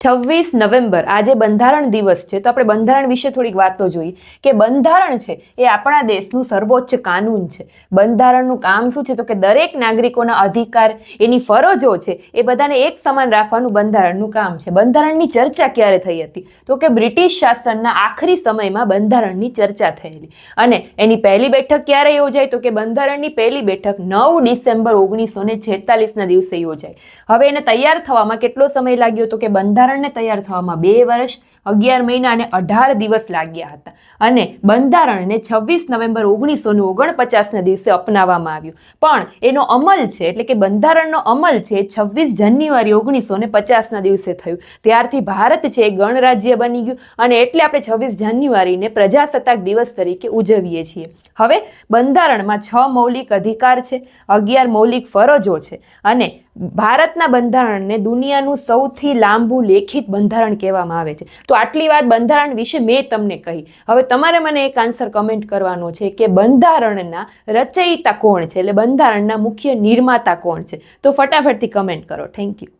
છવ્વીસ નવેમ્બર, આજે બંધારણ દિવસ છે, તો આપણે બંધારણ વિશે થોડીક વાતો જોઈએ કે બંધારણ છે, એ આપણા દેશનું સર્વોચ્ચ કાનૂન છે. બંધારણનું કામ શું છે? તો કે દરેક નાગરિકોના અધિકાર, એની ફરજો છે, એ બધાને એક સમાન રાખવાનું બંધારણનું કામ છે. બંધારણની ચર્ચા ક્યારે થઈ હતી? તો કે બ્રિટિશ શાસનના આખરી સમયમાં બંધારણની ચર્ચા થયેલી. અને એની પહેલી બેઠક ક્યારે યોજાય તો કે બંધારણની પહેલી બેઠક નવ ડિસેમ્બર ઓગણીસો ને છેતાલીસના દિવસે યોજાય હવે એને તૈયાર થવામાં કેટલો સમય લાગ્યો? તો કે બંધારણને તૈયાર થવામાં બે વર્ષ, અગિયાર મહિના અને અઢાર દિવસ લાગ્યા હતા. અને બંધારણને છવ્વીસ નવેમ્બર ઓગણીસો ઓગણપચાસના દિવસે અપનાવવામાં આવ્યું. પણ એનો અમલ છે, એટલે કે બંધારણનો અમલ છે છવ્વીસ જાન્યુઆરી ઓગણીસો ને પચાસના દિવસે થયું. ત્યારથી ભારત છે, એ ગણરાજ્ય બની ગયું. અને એટલે આપણે છવ્વીસ જાન્યુઆરીને પ્રજાસત્તાક દિવસ તરીકે ઉજવીએ છીએ. હવે બંધારણમાં છ મૌલિક અધિકાર છે, અગિયાર મૌલિક ફરજો છે અને ભારતના બંધારણને દુનિયાનું સૌથી લાંબુ લેખિત બંધારણ કહેવામાં આવે છે. તો આટલી વાત બંધારણ વિશે મેં તમને કહી. હવે તમારે મને એક આન્સર કમેન્ટ કરવાનો છે કે બંધારણના રચયિતા કોણ છે? એટલે બંધારણના મુખ્ય નિર્માતા કોણ છે? તો ફટાફટથી કમેન્ટ કરો. Thank you